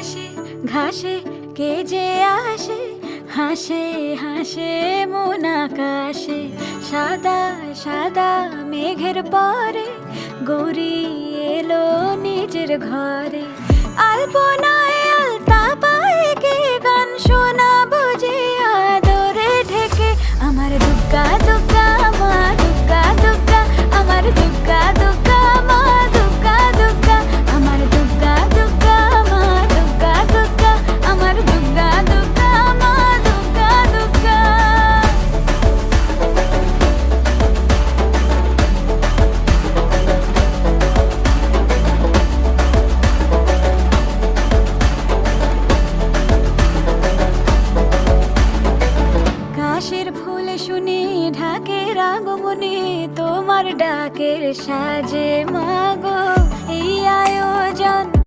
ঘাসে ঘাসে কে যে আসে? হাসে হাসে মন আকাশে। সাদা সাদা মেঘের পরে গৌরী এলো নিজের ঘরে। আলপনায় আলতা পায়ে কে গান শোনা বুঝে আদরে ঢেকে? আমার দুগ্গা দুগ্গা, মা দুগ্গা দুগ্গা, আমার দুগ্গা শুনি ঢাকের আগমনে তোমার ডাকের সাজে মা